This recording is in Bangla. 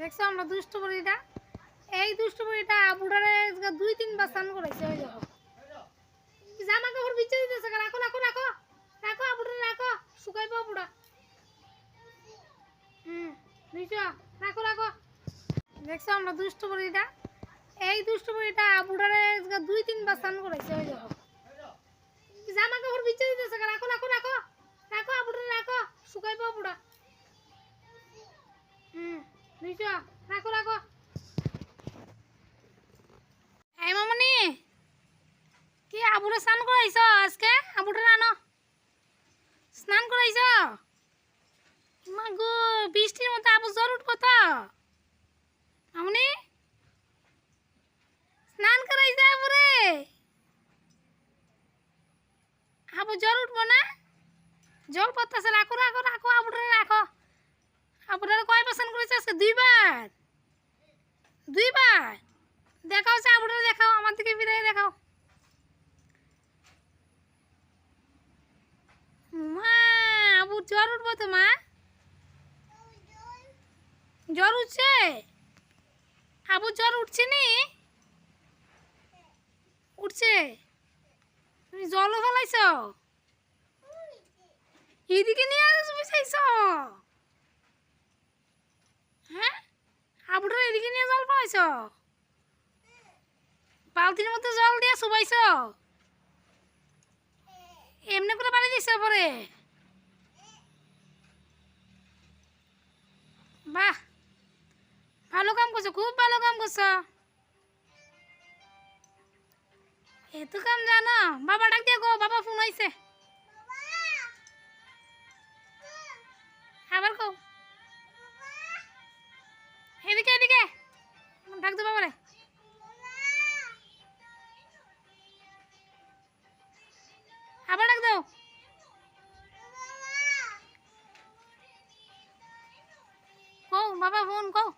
দেখছ, আমরা দুষ্ট বুড়িটা এই দুষ্ট বুড়িটা বুড়ারে দুই তিনবার স্নান করেছে ওই দেখো। জামা কাপড় বিচ্ছে দিতেছে রাখো রাখো রাখো। রাখো বুড়া রাখো। শুকাইব বুড়া। হুম বুঝছ রাখো রাখো। দেখছ, আমরা দুষ্ট বুড়িটা এই দুষ্ট বুড়িটা বুড়ারে দুই তিনবার স্নান করেছে ওই দেখো। জামা কাপড় বিচ্ছে দিতেছে রাখো রাখো রাখো। রাখো বুড়া রাখো। শুকাইব বুড়া। হুম। বুঝছ রাখো রাখো। এই মামনি, কি আবুরে স্নান করাইছ আজকে? আবুরে আনো স্নান করাইছ? মা গো বৃষ্টির মতো আবু জ্বর উঠবো তো। মামনি, স্নান করাইছে আবুরে? আবু জ্বর উঠবো না? জল পড়তেছে, রাখো রাখো রাখো আবুরে রাখো। কয় করেছে আজকে? দুইবার? দুইবার? দেখাও হচ্ছে দেখাও, আমার দিকে ফিরে দেখাও। মা, আবু, জ্বর উঠবো তো, মা? জ্বর উঠছে? আবু, জ্বর উঠছে নি? উঠছে? তুমি জলও ফেলাইছ? এদিকে নিয়ে আসবি চাইছ? নিয়ে জল পাইছ বালতির মধ্যে জল দিয়ে শুবাইছ? এমনি করে বাড়ি দিছে পরে? বাহ, ভালো কাম করছ, খুব ভালো কাম করছ। এত কাম জানো, বাবা ডাক দিয়ে ডাক দে বাবারে আবার ডাক দাও। কও বাবা ফোন কও।